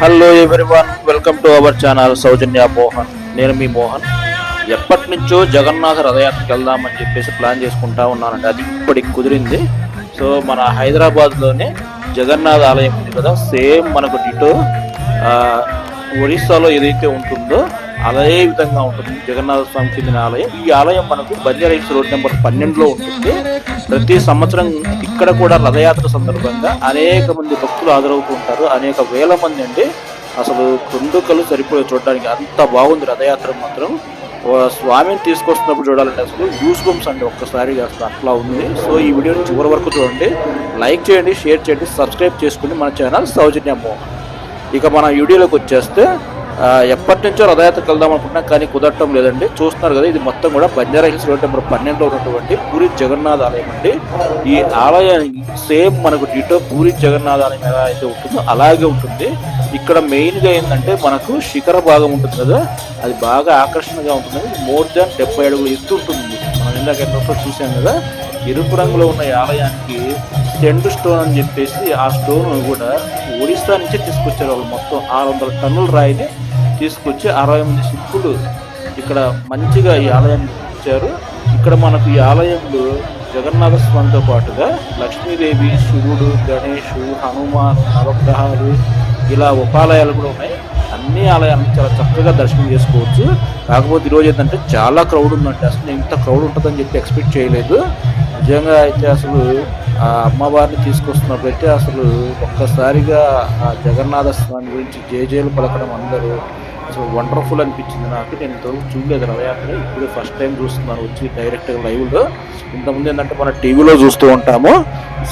Hello everyone welcome to our channel Soujanya Mohan నేను మీ మోహన్. ఎప్పటి నుంచో జగన్నాథ రథయాత్రకి వెళ్దామని చెప్పేసి ప్లాన్ చేసుకుంటా ఉన్నానండి. అది ఇప్పటికి కుదిరింది. సో మన హైదరాబాద్లోనే జగన్నాథ ఆలయం ఉంది కదా. సేమ్ మనకు డిటో ఒరిస్సాలో ఏదైతే ఉంటుందో అదే విధంగా ఉంటుంది. జగన్నాథ స్వామి చెందిన ఆలయం. ఈ ఆలయం మనకు బంజారా రోడ్ నెంబర్ పన్నెండులో ఉంటుంది. ప్రతి సంవత్సరం ఇక్కడ కూడా రథయాత్ర సందర్భంగా అనేక మంది భక్తులు హాజరవుతూ ఉంటారు. అనేక వేల మంది అండి. అసలు కొండుకలు సరిపోయి చూడడానికి అంత బాగుంది రథయాత్ర మాత్రం. స్వామిని తీసుకొస్తున్నప్పుడు చూడాలంటే అసలు యూస్ బొమ్స్ అండి. ఒక్కసారిగా అసలు అట్లా ఉంది. సో ఈ వీడియోని చివరి వరకు చూడండి. లైక్ చేయండి షేర్ చేయండి సబ్స్క్రైబ్ చేసుకుని మన ఛానల్ సౌజన్య మోహన్ ఇక మన వీడియోలోకి వచ్చేస్తే ఎప్పటి నుంచో రథయాత్రకు వెళ్దాం అనుకుంటున్నాం కానీ కుదరటం లేదండి. చూస్తున్నారు కదా ఇది మొత్తం కూడా బంజారా హిల్స్ రోడ్ నెంబర్ పన్నెండులో ఉన్నటువంటి పూరి జగన్నాథ్ ఆలయం అండి. ఈ ఆలయానికి సేమ్ మనకు డిటో పూరి జగన్నాథ్ ఆలయం ఎలా అయితే ఉంటుందో అలాగే ఉంటుంది. ఇక్కడ మెయిన్గా ఏంటంటే మనకు శిఖర భాగం ఉంటుంది కదా అది బాగా ఆకర్షణగా ఉంటుంది. మోర్ దాన్ డెబ్బై అడుగులు ఎత్తు ఉంటుంది. మనం ఇందాక ఎన్నో చూసాం కదా ఎరుపు రంగులో ఉన్న ఆలయానికి సెండు స్టోన్ అని చెప్పేసి ఆ స్టోన్ కూడా ఒడిస్సా నుంచి తీసుకొచ్చారు వాళ్ళు మొత్తం ఆరు వందల టన్నుల రాయిని. తీసుకొచ్చి అరవై మంది సిక్కులు ఇక్కడ మంచిగా ఈ ఆలయాన్ని ఇచ్చారు. ఇక్కడ మనకు ఈ ఆలయంలో జగన్నాథ స్వామితో పాటుగా లక్ష్మీదేవి శివుడు గణేషు హనుమాన్ నవగ్రహాలు ఇలా ఉపాలయాలు కూడా ఉన్నాయి. అన్ని ఆలయాలను చాలా చక్కగా దర్శనం చేసుకోవచ్చు. కాకపోతే ఈరోజు ఏంటంటే చాలా క్రౌడ్ ఉందంటే అసలు ఇంత క్రౌడ్ ఉంటుందని చెప్పి ఎక్స్పెక్ట్ చేయలేదు. నిజంగా అయితే అసలు ఆ అమ్మవారిని తీసుకొస్తున్నప్పుడు అయితే అసలు ఒక్కసారిగా ఆ జగన్నాథ స్వామి గురించి జేజేలు పలకడం అందరూ అసలు వండర్ఫుల్ అనిపించింది నాకు. నేను ఇంతవరకు చూడలేదు. రథయాత్ర ఇప్పుడు ఫస్ట్ టైం చూస్తున్నాను. వచ్చి డైరెక్ట్గా లైవ్లో ఇంతకుముందు ఏంటంటే మన టీవీలో చూస్తూ ఉంటాము.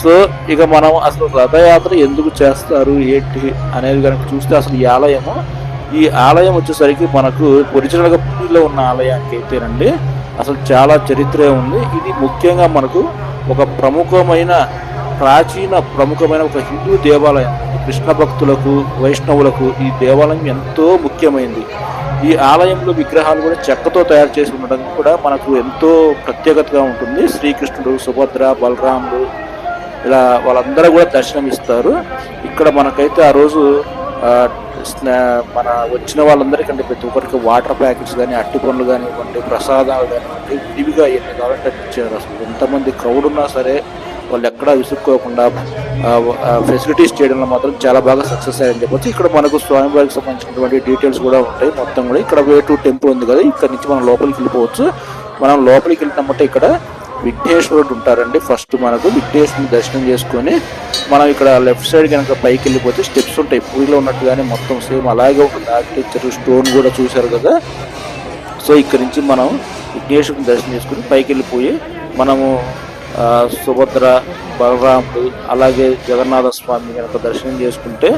సో ఇక మనం అసలు రథయాత్ర ఎందుకు చేస్తారు? ఏంటి? అనేది కనుక చూస్తే అసలు ఈ ఆలయము ఈ ఆలయం వచ్చేసరికి మనకు ఒరిజినల్గా పూరిలో ఉన్న ఆలయానికి అయితేనండి అసలు చాలా చరిత్ర ఉంది. ఇది ముఖ్యంగా మనకు ఒక ప్రముఖమైన ప్రాచీన ప్రముఖమైన ఒక హిందూ దేవాలయం. కృష్ణ భక్తులకు వైష్ణవులకు ఈ దేవాలయం ఎంతో ముఖ్యమైనది ఈ ఆలయంలో విగ్రహాలు కూడా చెక్కతో తయారు చేసి ఉండడం కూడా మనకు ఎంతో ప్రత్యేకతగా ఉంటుంది. శ్రీకృష్ణుడు సుభద్ర బలరాముడు ఇలా వాళ్ళందరూ కూడా దర్శనం ఇస్తారు ఇక్కడ మనకైతే ఆ రోజు స్నా- మన వచ్చిన వాళ్ళందరికంటే ప్రతి ఒక్కరికి వాటర్ ప్యాకెట్స్ కానీ అట్టి పనులు కానివ్వండి ప్రసాదాలు కానివ్వండి విడివిగా ఎన్ని కావాలంటే ఇచ్చారు అసలు ఎంతమంది క్రౌడ్ ఉన్నా సరే వాళ్ళు ఎక్కడా విసుక్కోకుండా ఫెసిలిటీస్ చేయడంలో మాత్రం చాలా బాగా సక్సెస్ అయ్యని చెప్పొచ్చు. ఇక్కడ మనకు స్వామివారికి సంబంధించినటువంటి డీటెయిల్స్ కూడా ఉంటాయి. మొత్తం కూడా ఇక్కడ వే టు టెంపుల్ ఉంది కదా ఇక్కడ నుంచి మనం లోపలికి వెళ్ళిపోవచ్చు. మనం లోపలికి వెళ్ళినప్పుడు ఇక్కడ విఘ్నేశ్వరుడు ఉంటారండి. ఫస్ట్ మనకు విఘ్నేశ్వరుని దర్శనం చేసుకొని మనం ఇక్కడ లెఫ్ట్ సైడ్ కనుక పైకి వెళ్ళిపోతే స్టెప్స్ ఉంటాయి. పూరిలో ఉన్నట్టుగానే మొత్తం సేమ్ అలాగే ఉంటుంది. ఆర్కిటెక్చర్ స్టోన్ కూడా చూశారు కదా. సో ఇక్కడ నుంచి మనం విఘ్నేశ్వరుని దర్శనం చేసుకుని పైకి వెళ్ళిపోయి మనము సుభద్ర బలరాముడు అలాగే జగన్నాథ స్వామి కనుక దర్శనం చేసుకుంటే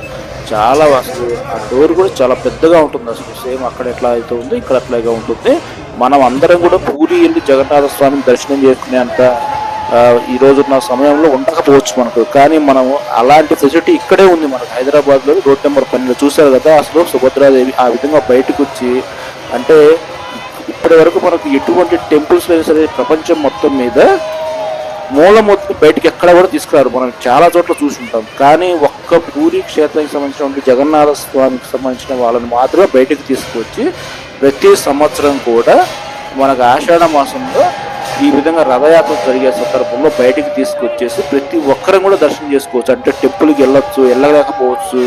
చాలా అసలు ఆ డోర్ కూడా చాలా పెద్దగా ఉంటుంది అసలు. సేమ్ అక్కడ ఎట్లా అయితే ఉందో ఇక్కడ అట్లాగే ఉంటుంది. మనం అందరం కూడా పూరి వెళ్ళి జగన్నాథ స్వామిని దర్శనం చేసుకునే అంత ఈ రోజున్న సమయంలో ఉండకపోవచ్చు మనకు. కానీ మనం అలాంటి ఫెసిలిటీ ఇక్కడే ఉంది మనకు. హైదరాబాద్లో రోడ్ నెంబర్ పన్నెండు చూశారు కదా అసలు సుభద్రాదేవి ఆ విధంగా బయటకు వచ్చి అంటే ఇప్పటి వరకు మనకు ఎటువంటి టెంపుల్స్ అయినా సరే ప్రపంచం మొత్తం మీద మూలమూర్తిని బయటకు ఎక్కడ కూడా తీసుకురారు. మనం చాలా చోట్ల చూసి ఉంటాం. కానీ ఒక్క పూరి క్షేత్రానికి సంబంధించిన జగన్నాథ స్వామికి సంబంధించిన వాళ్ళని మాత్రమే బయటకు తీసుకువచ్చి ప్రతి సంవత్సరం కూడా మనకు ఆషాఢ మాసంలో ఈ విధంగా రథయాత్ర జరిగే సందర్భంలో బయటికి తీసుకొచ్చేసి ప్రతి ఒక్కరం కూడా దర్శనం చేసుకోవచ్చు. అంటే టెంపుల్కి వెళ్ళొచ్చు వెళ్ళలేకపోవచ్చు.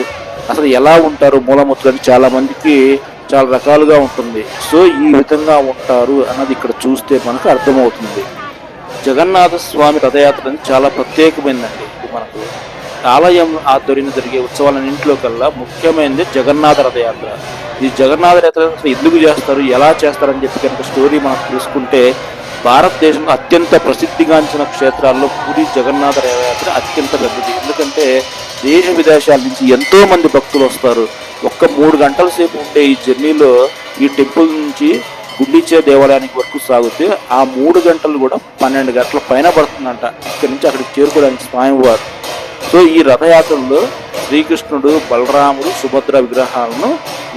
అసలు ఎలా ఉంటారు మూలమూర్తులు అని చాలా మందికి చాలా రకాలుగా ఉంటుంది. సో ఈ విధంగా ఉంటారు అన్నది ఇక్కడ చూస్తే మనకు అర్థమవుతుంది. జగన్నాథ స్వామి రథయాత్ర చాలా ప్రత్యేకమైందండి. మనకు ఆలయం ఆధ్వర్యంలో జరిగే ఉత్సవాలన్నింటిలో కల్లా ముఖ్యమైనది జగన్నాథ రథయాత్ర. ఈ జగన్నాథ రథయాత్ర ఎందుకు చేస్తారు ఎలా చేస్తారని చెప్పి కనుక స్టోరీ మనం తెలుసుకుంటే భారతదేశంలో అత్యంత ప్రసిద్ధిగాంచిన క్షేత్రాల్లో పూరి జగన్నాథ రథయాత్ర అత్యంత పెద్దది. ఎందుకంటే దేశ విదేశాల నుంచి ఎంతో మంది భక్తులు వస్తారు. ఒక్క మూడు గంటల సేపు ఉండే ఈ జర్నీలో ఈ టెంపుల్ నుంచి గుండిచే దేవాలయానికి వరకు సాగుతే ఆ మూడు గంటలు కూడా పన్నెండు గంటల పైన పడుతుందంట. ఇక్కడి నుంచి అక్కడికి చేరుకోవడానికి స్వామివారు. సో ఈ రథయాత్రలో శ్రీకృష్ణుడు బలరాముడు సుభద్ర విగ్రహాలను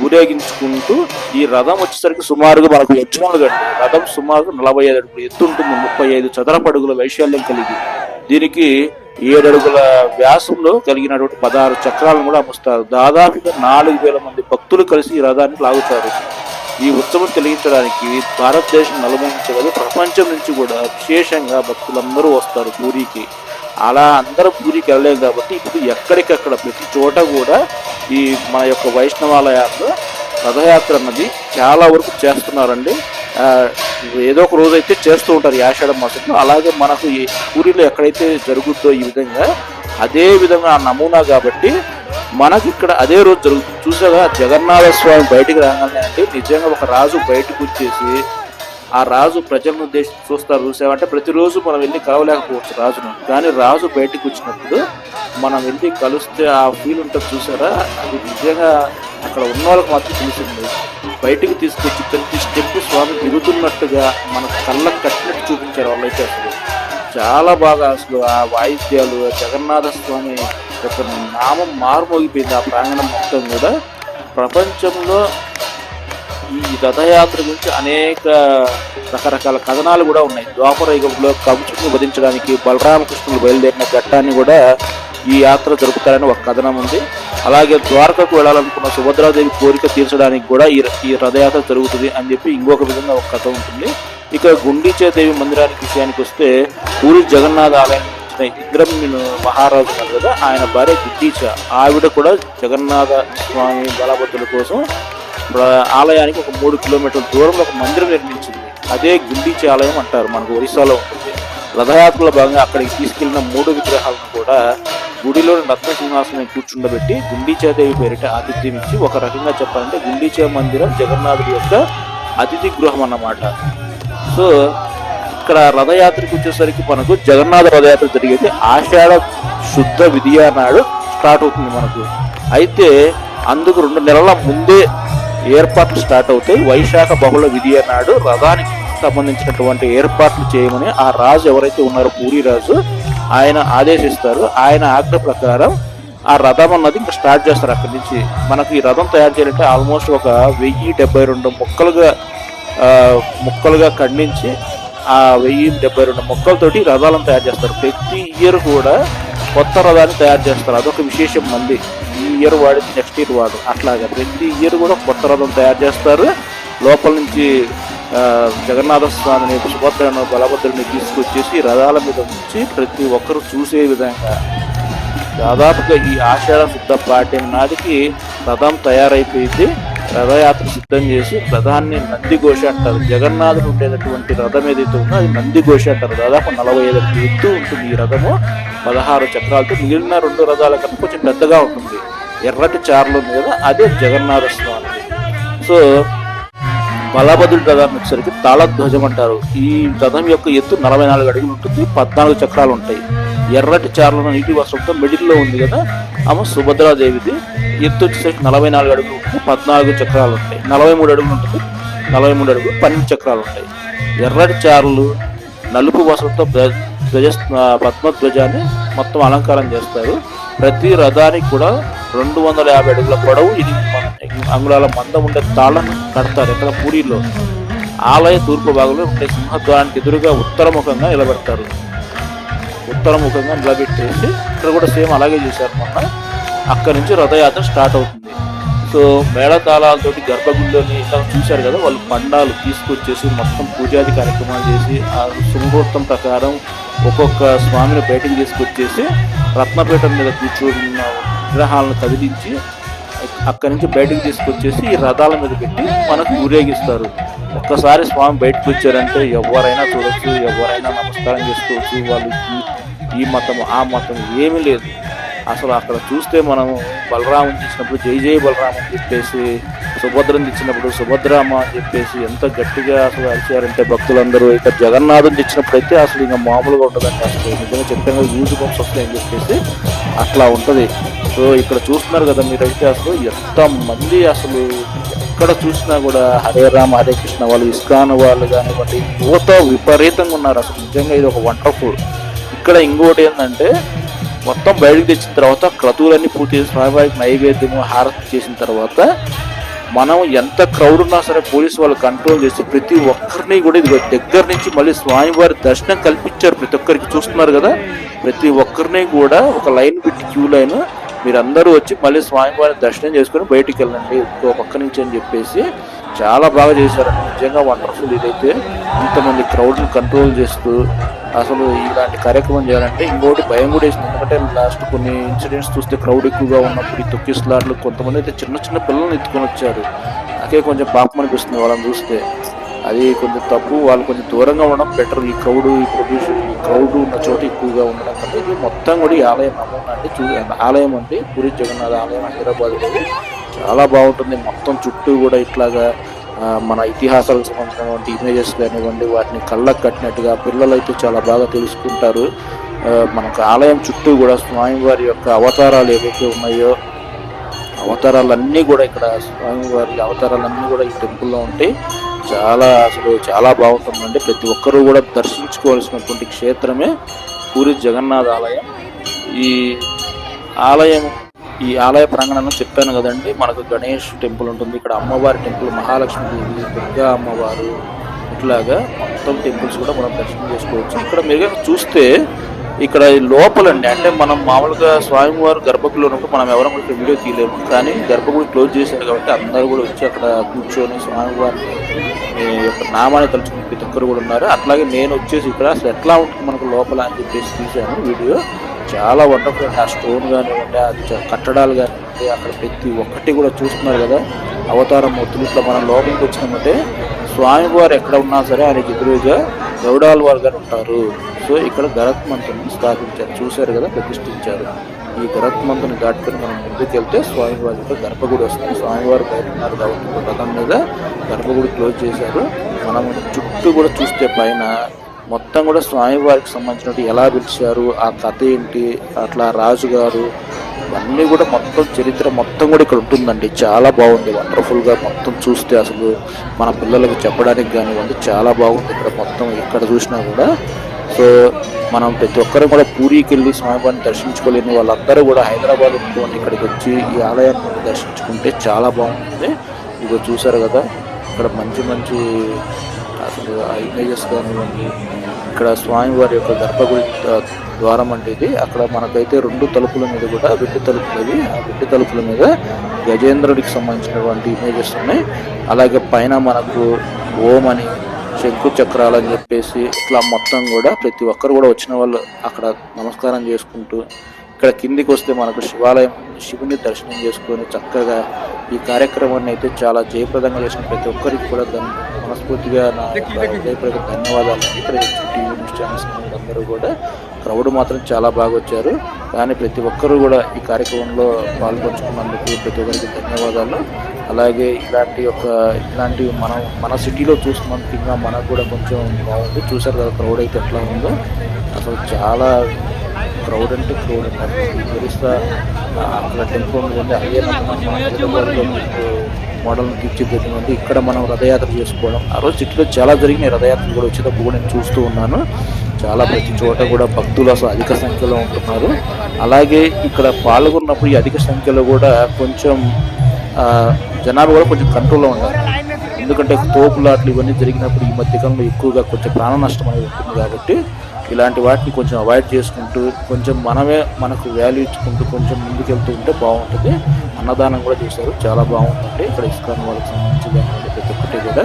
ఊరేగించుకుంటూ ఈ రథం వచ్చేసరికి సుమారుగా మనకు యజ్ఞాలు గంట రథం సుమారుగా నలభై ఐదు అడుగులు ఎత్తు ఉంటుంది. ముప్పై ఐదు చదరపు అడుగుల వైశాల్యం కలిగి. దీనికి ఏడడుగుల వ్యాసంలో కలిగినటువంటి పదహారు చక్రాలను కూడా అమ్ముస్తారు దాదాపుగా నాలుగు వేల మంది భక్తులు కలిసి ఈ రథాన్ని లాగుతారు. ఈ ఉత్సవం కలిగించడానికి భారతదేశం నలుమూల ప్రపంచం నుంచి కూడా విశేషంగా భక్తులందరూ వస్తారు పూరికి. అలా అందరూ పూరికి వెళ్ళలేము కాబట్టి ఇప్పుడు ఎక్కడికక్కడ ప్రతి చోట కూడా ఈ మన యొక్క వైష్ణవాలయాల్లో రథయాత్ర అన్నది చాలా వరకు చేస్తున్నారండి. ఏదో ఒక రోజు అయితే చేస్తూ ఉంటారు ఈ ఆషాఢ మాసంలో. అలాగే మనకు ఈ పూరిలో ఎక్కడైతే జరుగుతుందో ఈ విధంగా అదే విధంగా ఆ నమూనా కాబట్టి మనకి ఇక్కడ అదే రోజు జరుగుతుంది చూసాగా జగన్నాథ స్వామి బయటికి రాగానే అంటే నిజంగా ఒక రాజు బయటకు వచ్చేసి ఆ రాజు ప్రజలను ఉద్దేశించి చూస్తారు చూసామంటే ప్రతిరోజు మనం వెళ్ళి కలవలేకపోవచ్చు రాజును. కానీ రాజు బయటకు వచ్చినప్పుడు మనం వెళ్ళి కలిస్తే ఆ ఫీల్ ఉంటుంది చూసారా? అది నిజంగా అక్కడ ఉన్న వాళ్ళకి మాత్రం తెలిసింది. బయటికి తీసుకొచ్చి ప్రతి స్టెప్ స్వామి దిగుతున్నట్టుగా మన కళ్ళకు కట్టినట్టు చూపించారు వాళ్ళైతే అసలు. చాలా బాగా అసలు ఆ వాయిద్యాలు జగన్నాథ స్వామి యొక్క నామం మారుమోగిపోయింది. ఆ ప్రాంగణం మొత్తం కూడా ప్రపంచంలో ఈ రథయాత్ర గురించి అనేక రకరకాల కథనాలు కూడా ఉన్నాయి. ద్వాపర యుగంలో కంసుని వధించడానికి బలరామకృష్ణులు బయలుదేరిన ఘట్టాన్ని కూడా ఈ యాత్ర జరుపుతారని ఒక కథనం ఉంది. అలాగే ద్వారకకు వెళ్ళాలనుకున్న సుభద్రాదేవి కోరిక తీర్చడానికి కూడా ఈ ఈ రథయాత్ర జరుగుతుంది అని చెప్పి ఇంకొక విధంగా ఒక కథ ఉంటుంది. ఇక గుండీచేదేవి మందిరానికి విషయానికి వస్తే పూరి జగన్నాథ ఆలయం ఇచ్చిన మహారాజు ఉన్నారు కదా ఆయన భార్య గుండీచ ఆవిడ కూడా జగన్నాథ స్వామి బలభద్రుల కోసం ఆలయానికి ఒక మూడు కిలోమీటర్ల దూరంలో ఒక మందిరం నిర్మించింది. అదే గుండీచి ఆలయం అంటారు మనకు ఒరిస్సాలో. ఉంటుంది రథయాత్రలో భాగంగా అక్కడికి తీసుకెళ్ళిన మూడు విగ్రహాలను కూడా గుడిలోని రత్న సింహాసనం కూర్చుండబెట్టి గుండీచాదేవి పేరిట ఆతిథ్యం ఇచ్చి ఒక రకంగా చెప్పాలంటే గుండీచా మందిరం జగన్నాథుడి యొక్క అతిథి గృహం అన్నమాట. సో ఇక్కడ రథయాత్రకు వచ్చేసరికి మనకు జగన్నాథ రథయాత్ర జరిగేది. ఆషాఢ శుద్ధ విధియ నాడు స్టార్ట్ అవుతుంది మనకు. అయితే అందుకు రెండు నెలల ముందే ఏర్పాట్లు స్టార్ట్ అవుతాయి. వైశాఖ బహుళ విధియ నాడు రథానికి సంబంధించినటువంటి ఏర్పాట్లు చేయమని ఆ రాజు ఎవరైతే ఉన్నారో పూరి రాజు ఆయన ఆదేశిస్తారు. ఆయన ఆజ్ఞ ప్రకారం ఆ రథం అన్నది ఇంకా స్టార్ట్ చేస్తారు అక్కడి నుంచి. మనకి ఈ రథం తయారు చేయాలంటే ఆల్మోస్ట్ ఒక వెయ్యి డెబ్బై రెండు ముక్కలుగా ముక్కలుగా ఖండించి ఆ వెయ్యి డెబ్బై రెండు మొక్కలతోటి రథాలను తయారు చేస్తారు. ప్రతి ఇయర్ కూడా కొత్త రథాన్ని తయారు చేస్తారు. అదొక విశేషం మంది. ఈ ఇయర్ వాడి నెక్స్ట్ ఇయర్ వాడు. అట్లాగా ప్రతి ఇయర్ కూడా కొత్త రథం తయారు చేస్తారు. లోపల నుంచి జగన్నాథ స్వామిని సుభద్రను బలభద్రుని తీసుకొచ్చేసి రథాల మీద ఉంచి ప్రతి ఒక్కరు చూసే విధంగా దాదాపుగా ఈ ఆషాఢ శుద్ధ పాఠ్యం నాటికి రథం తయారైపోయింది. రథయాత్ర సిద్ధం చేసి రథాన్ని నందిఘోష అంటారు. జగన్నాథుడు ఉండేటటువంటి రథం ఏదైతే ఉందో అది నందిఘోష అంటారు. దాదాపు నలభై ఐదు ఎత్తు ఉంటుంది ఈ రథము. పదహారు చక్రాలతో మిగిలిన రెండు రథాల కన్నా కొంచెం పెద్దగా ఉంటుంది. ఎర్రటి చారులు ఉంది కదా అదే జగన్నాథ స్వామి. సో బలభద్రుడి రథాన్ని వచ్చేసరికి తాళధ్వజం అంటారు. ఈ రథం యొక్క ఎత్తు నలభై నాలుగు అడుగులు ఉంటుంది పద్నాలుగు చక్రాలు ఉంటాయి. ఎర్రటి చారలను నీటి వస్త్రంతో మిడిల్లో ఉంది కదా ఆమె సుభద్రాదేవిది. ఎత్తు వచ్చేసరికి నలభై నాలుగు అడుగులు ఉంటుంది పద్నాలుగు చక్రాలు ఉంటాయి. నలభై మూడు అడుగులు ఉంటుంది నలభై మూడు అడుగులు పన్నెండు చక్రాలు ఉంటాయి. ఎర్రటి చారలు నలుపు వస్త్రంతో ధ్వజ పద్మధ్వజాన్ని మొత్తం అలంకారం చేస్తారు. ప్రతి రథానికి కూడా రెండు వందల యాభై అడుగుల పొడవు ఇది అంగుళాల మందం ఉండే తాళను కడతారు ఇక్కడ పూరిలో ఆలయ తూర్పు భాగంలో ఉండే సింహద్వారానికి ఎదురుగా ఉత్తరముఖంగా నిలబెడతారు. ఉత్తరముఖంగా నిలబెట్టేసి ఇక్కడ కూడా సేమ్ అలాగే చేశారు మొన్న. అక్కడి నుంచి రథయాత్ర స్టార్ట్ అవుతుంది. సో మేళతాళాలతోటి గర్భగుడిలోని ఇలా చూశారు కదా వాళ్ళు పండాలు తీసుకొచ్చేసి మొత్తం పూజాది కార్యక్రమాలు చేసి ఆ సుముహూర్తం ప్రకారం ఒక్కొక్క స్వామిని బయటకు తీసుకొచ్చేసి రత్నపీఠం మీద కూర్చున్న విగ్రహాలను కదిలించి అక్కడి నుంచి బయటకు తీసుకొచ్చేసి ఈ రథాల మీద పెట్టి మనకు ఊరేగిస్తారు. ఒక్కసారి స్వామి బయటకు వచ్చారంటే ఎవరైనా చూడొచ్చు ఎవరైనా నమస్కారం చేసుకోవచ్చు వాళ్ళు ఈ- మతము మతం ఆ మతం ఏమీ లేదు. అసలు అక్కడ చూస్తే మనం బలరామం తెచ్చినప్పుడు జై జై బలరామం అని చెప్పేసి సుభద్రని తెచ్చినప్పుడు సుభద్రామ అని చెప్పేసి ఎంత గట్టిగా అసలు అరిచారంటే భక్తులందరూ. ఇక జగన్నాథం తెచ్చినప్పుడు అయితే అసలు ఇంకా మామూలుగా ఉంటుందంటే అసలు నిజంగా చెప్పాను యూజ్ బంప్స్ వస్తాయని చెప్పేసి అట్లా ఉంటుంది. సో ఇక్కడ చూస్తున్నారు కదా మీరైతే అసలు ఎంత మంది అసలు ఎక్కడ చూసినా కూడా హరే రామ హరే కృష్ణ వాళ్ళు ఇస్కాన్ వాళ్ళు కానివ్వండి యువత విపరీతంగా ఉన్నారు. అసలు నిజంగా ఇది ఒక వండర్ఫుల్ ఇక్కడ ఇంకోటి ఏంటంటే మొత్తం బయటకు తెచ్చిన తర్వాత క్రతువులన్నీ పూర్తి చేసి స్వామివారికి నైవేద్యము హారతి చేసిన తర్వాత మనం ఎంత క్రౌడ్ ఉన్నా సరే పోలీసు వాళ్ళు కంట్రోల్ చేసి ప్రతి ఒక్కరిని కూడా ఇది దగ్గర నుంచి మళ్ళీ స్వామివారి దర్శనం కల్పించారు ప్రతి ఒక్కరికి చూస్తున్నారు కదా ప్రతి ఒక్కరిని కూడా ఒక లైన్ పెట్టి క్యూ లైన్ మీరందరూ వచ్చి మళ్ళీ స్వామివారి దర్శనం చేసుకొని బయటికి వెళ్ళండి ఒక పక్క నుంచి అని చెప్పేసి చాలా బాగా చేశారు. నిజంగా వండర్ఫుల్ ఇదైతే. ఇంతమంది క్రౌడ్ని కంట్రోల్ చేస్తూ అసలు ఇలాంటి కార్యక్రమం చేయాలంటే ఇంకోటి భయం కూడా వేసింది. ఎందుకంటే లాస్ట్ కొన్ని ఇన్సిడెంట్స్ చూస్తే క్రౌడ్ ఎక్కువగా ఉన్నప్పుడు ఈ తొక్కిస్లాట్లు కొంతమంది అయితే చిన్న చిన్న పిల్లల్ని ఎత్తుకొని వచ్చారు. నాకే కొంచెం పాపం అనిపిస్తుంది వాళ్ళని చూస్తే. అది కొంచెం తప్పు. వాళ్ళు కొంచెం దూరంగా ఉండడం బెటర్ ఈ క్రౌడ్ ఈ ప్రొడ్యూషన్ ఈ క్రౌడ్ ఉన్న చోట ఎక్కువగా ఉండడం కంటే ఇది మొత్తం కూడా ఈ ఆలయం నమూనా అంటే చూ ఆలయం అండి. పూరి జగన్నాథ ఆలయం హైదరాబాద్లో చాలా బాగుంటుంది. మొత్తం చుట్టూ కూడా ఇట్లాగా మన ఇతిహాసాలకు సంబంధించినటువంటి ఇమేజెస్ కానివ్వండి వాటిని కళ్ళకు కట్టినట్టుగా పిల్లలు అయితే చాలా బాగా తెలుసుకుంటారు. మనకు ఆలయం చుట్టూ కూడా స్వామివారి యొక్క అవతారాలు ఏవైతే ఉన్నాయో అవతారాలన్నీ కూడా ఇక్కడ స్వామివారి అవతారాలన్నీ కూడా ఈ టెంపుల్లో ఉంటాయి. చాలా అసలు చాలా బాగుంటుందండి. ప్రతి ఒక్కరూ కూడా దర్శించుకోవాల్సినటువంటి క్షేత్రమే పూరి జగన్నాథ ఆలయం. ఈ ఆలయం ఈ ఆలయ ప్రాంగణంలో చెప్పాను కదండి మనకు గణేష్ టెంపుల్ ఉంటుంది ఇక్కడ అమ్మవారి టెంపుల్ మహాలక్ష్మి దేవి దుర్గా అమ్మవారు ఇట్లాగా మొత్తం టెంపుల్స్ కూడా మనం దర్శనం చేసుకోవచ్చు. ఇక్కడ మీరు చూస్తే ఇక్కడ లోపలండి అంటే మనం మామూలుగా స్వామివారు గర్భగుడిలో ఉన్నప్పుడు మనం ఎవరం ఇక్కడ వీడియో తీయలేము కానీ గర్భగుడి క్లోజ్ చేశారు కాబట్టి అందరూ కూడా వచ్చి అక్కడ కూర్చొని స్వామివారిని యొక్క నామాన్ని తలుచుకుని ప్రతి ఒక్కరు కూడా ఉన్నారు. అట్లాగే నేను వచ్చేసి ఇక్కడ అసలు ఎట్లా ఉంటుంది మనకు లోపల అని చెప్పేసి తీశాను వీడియో. చాలా వండర్ఫుల్ ఆ స్టోన్ కానివ్వండి ఆ కట్టడాలు కానివ్వండి అక్కడ ప్రతి ఒక్కటి కూడా చూస్తున్నారు కదా. అవతారం మూర్తులు ఇట్లా మనం లోపలికి వచ్చినామంటే స్వామివారు ఎక్కడ ఉన్నా సరే ఆయనకి ఎదురుగా గౌడాల వారు గారు ఉంటారు. సో ఇక్కడ గరత్ మంత్రుని స్థాపించారు. చూశారు కదా ప్రతిష్ఠించారు. ఈ గరత్ మంత్రుని దాటుకొని మనం ముందుకు వెళ్తే స్వామివారి యొక్క గర్భగుడి వస్తుంది. స్వామివారు బయట ఉన్నారు కాబట్టి రథం మీద గర్భగుడి క్లోజ్ చేశారు. మనం చుట్టూ కూడా చూస్తే పైన మొత్తం కూడా స్వామివారికి సంబంధించినట్టు ఎలా పిలిచారు ఆ కథ ఏంటి అట్లా రాజుగారు ఇవన్నీ కూడా మొత్తం చరిత్ర మొత్తం కూడా ఇక్కడ ఉంటుందండి. చాలా బాగుంది. వండర్ఫుల్గా మొత్తం చూస్తే అసలు మన పిల్లలకు చెప్పడానికి కానివ్వండి చాలా బాగుంది ఇక్కడ మొత్తం ఎక్కడ చూసినా కూడా. సో మనం ప్రతి ఒక్కరు కూడా పూరికి వెళ్ళి స్వామివారిని దర్శించుకోలేని వాళ్ళందరూ కూడా హైదరాబాద్ ఉంటుకొని ఇక్కడికి వచ్చి ఈ ఆలయాన్ని దర్శించుకుంటే చాలా బాగుంటుంది. ఇదిగో చూసారు కదా ఇక్కడ మంచి మంచి అసలు ఆ ఇమేజెస్ కానివ్వండి ఇక్కడ స్వామివారి యొక్క గర్భగుడి ద్వారం అంటే ఇది. అక్కడ మనకైతే రెండు తలుపుల మీద కూడా వెండి తలుపులు అవి. ఆ వెండి తలుపుల మీద గజేంద్రుడికి సంబంధించినటువంటి ఇమేజెస్ ఉన్నాయి. అలాగే పైన మనకు ఓం అని శంకు చక్రాలు అని చెప్పేసి ఇట్లా మొత్తం కూడా ప్రతి ఒక్కరు కూడా వచ్చిన వాళ్ళు అక్కడ నమస్కారం చేసుకుంటూ ఇక్కడ కిందికి వస్తే మనకు శివాలయం శివుని దర్శనం చేసుకొని చక్కగా ఈ కార్యక్రమాన్ని అయితే చాలా జయప్రదంగా చేసిన ప్రతి ఒక్కరికి కూడా మనస్ఫూర్తిగా నా హృదయపూర్వక ధన్యవాదాలు. ఇక్కడ టీవీ న్యూస్ ఛానల్స్ అందరూ కూడా క్రౌడ్ మాత్రం చాలా బాగా వచ్చారు. కానీ ప్రతి ఒక్కరూ కూడా ఈ కార్యక్రమంలో పాల్పంచుకున్నందుకు ప్రతి ఒక్కరికి ధన్యవాదాలు. అలాగే ఇలాంటి ఒక ఇలాంటి మనం మన సిటీలో చూస్తున్నందుకు ఇంకా మనకు కూడా కొంచెం బాగుంది. చూసారు కదా క్రౌడ్ అయితే ఎట్లా ఉందో. అసలు చాలా క్రౌడ్ అంటే క్రౌడ్ అంటే ఆ, అక్కడ టెంపుల్ ఉంది. అయ్యే మోడల్ని తీర్చిదిద్దింది ఇక్కడ మనం రథయాత్ర చేసుకోవడం. ఆ రోజు సిటీలో చాలా జరిగినాయి రథయాత్రలు కూడా. వచ్చేటప్పుడు కూడా నేను చూస్తూ ఉన్నాను. చాలా ప్రతి చోట కూడా భక్తులు అసలు అధిక సంఖ్యలో ఉంటున్నారు. అలాగే ఇక్కడ పాల్గొన్నప్పుడు ఈ అధిక సంఖ్యలో కూడా కొంచెం జనాభా జనాలు కూడా కొంచెం కంట్రోల్లో ఉన్నారు. ఎందుకంటే తోపులాట్లు ఇవన్నీ జరిగినప్పుడు ఈ మధ్యకాలంలో ఎక్కువగా కొంచెం ప్రాణ నష్టం అనేది ఉంటుంది కాబట్టి ఇలాంటి వాటిని కొంచెం అవాయిడ్ చేసుకుంటూ కొంచెం మనమే మనకు వాల్యూ ఇచ్చుకుంటూ కొంచెం ముందుకెళ్తూ ఉంటే బాగుంటుంది. అన్నదానం కూడా చేశారు. చాలా బాగుంటుంది ఇక్కడ ఇస్కాన్ వాళ్ళకి సంబంధించి కానివ్వండి ప్రతి ఒక్కటి కూడా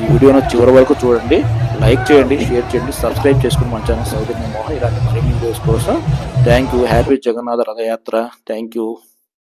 ఈ వీడియోను చివరి వరకు చూడండి. లైక్ చేయండి షేర్ చేయండి సబ్స్క్రైబ్ చేసుకుని మన ఛానల్ సౌకర్యం మోహన్ ఇలాంటి మరిన్ని వీడియోస్ కోసం. Thank you happy Jagannatha Rathayatra. Thank you